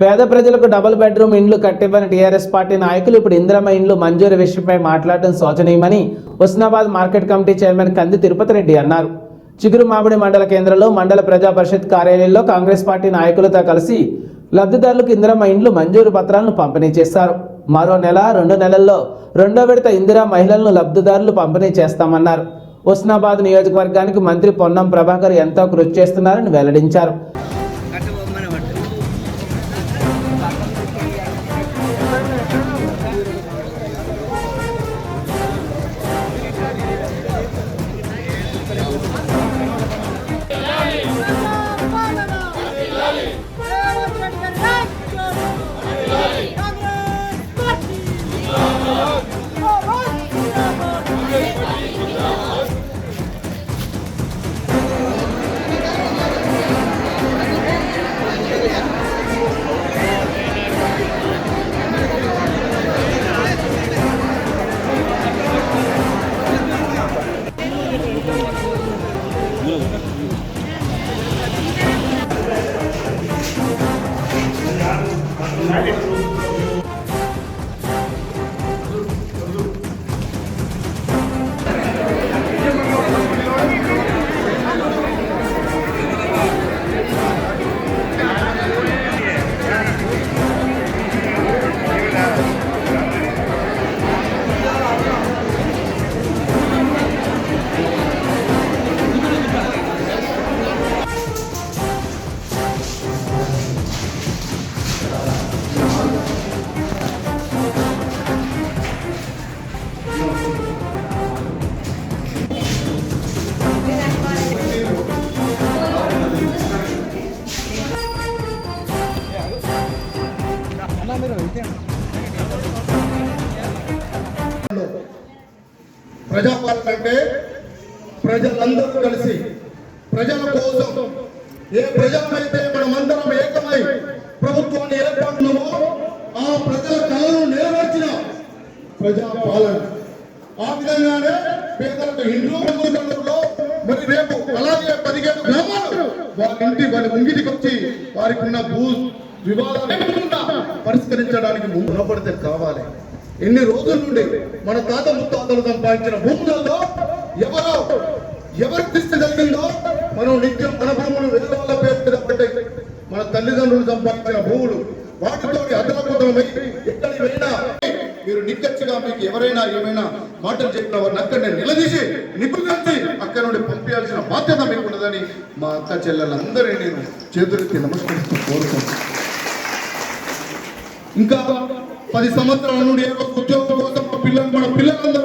పేద ప్రజలకు double bedroom ఇండ్లు కట్టివ్వని టీఆర్ఎస్ పార్టీ నాయకులు ఇప్పుడు ఇందిరమ్మ ఇండ్లు మంజూరు విషయంపై మాట్లాడడం శోచనీయమని Husnabad market committee chairman Kandi Tirupati Reddy అన్నారు. చిగురు మామిడి మండల కేంద్రంలో మండల ప్రజా పరిషత్ కార్యాలయంలో కాంగ్రెస్ పార్టీ నాయకులతో కలిసి లబ్ధిదారులకు ఇందిరమ్మ ఇండ్లు మంజూరు పత్రాలను పంపిణీ చేశారు. మరో నెల రెండు నెలల్లో రెండో విడత ఇందిరా మహిళలను లబ్ధిదారులు పంపిణీ చేస్తామన్నారు. హుస్నాబాద్ నియోజకవర్గానికి మంత్రి పొన్నం ప్రభాకర్ ఎంతో కృషి చేస్తున్నారని వెల్లడించారు. 六个。来点 ప్రజాపాలన అంటే ప్రజలందరూ కలిసి ప్రజల కోసం ఏ ప్రజలమైతే మనమందరం ఏకమై ప్రభుత్వాన్ని ఏర్పడుతున్నామో ఆ ప్రజల కళను నెరవేర్చిన ప్రజాపాలన. ఆ విధంగానే పేదలకు ఇండ్లు పొందుతంలో మరి రేపు అలాగే పదిహేను గ్రామాలు వారి ఇంటి వారి ముంగిటికి వచ్చి వారికి ఉన్న భూ వివాదాలు పరిష్కరించడానికి ముందు కావాలి. ఎన్ని రోజుల నుండి మన తాత ముత్తాతలు సంపాదించిన భూములలో ఎవరో ఎవరి దృష్టి జరిగిందో మనం నిత్యం మన భూములు వేరే వాళ్ళ పేరు మన తల్లిదండ్రులు సంపాదించిన భూములు వాటితో అదనపుతమై ఎక్కడి వెళ్ళినా మీరు నిక్కచ్చిగా మీకు ఎవరైనా ఏమైనా మాటలు చెప్పిన వారిని అక్కడనే నిలదీసి నిపుణులంతి అక్కడ నుండి పంపించాల్సిన బాధ్యత మీకు ఉన్నదని మా అక్క చెల్లెలందరినీ నేను చేతులెత్తి నమస్కరిస్తూ కోరుతున్నాను ఇంకా పది సంవత్సరాల నుండి ఏ రోజు ఉద్యోగం కోసం పిల్లలు మన పిల్లలందరూ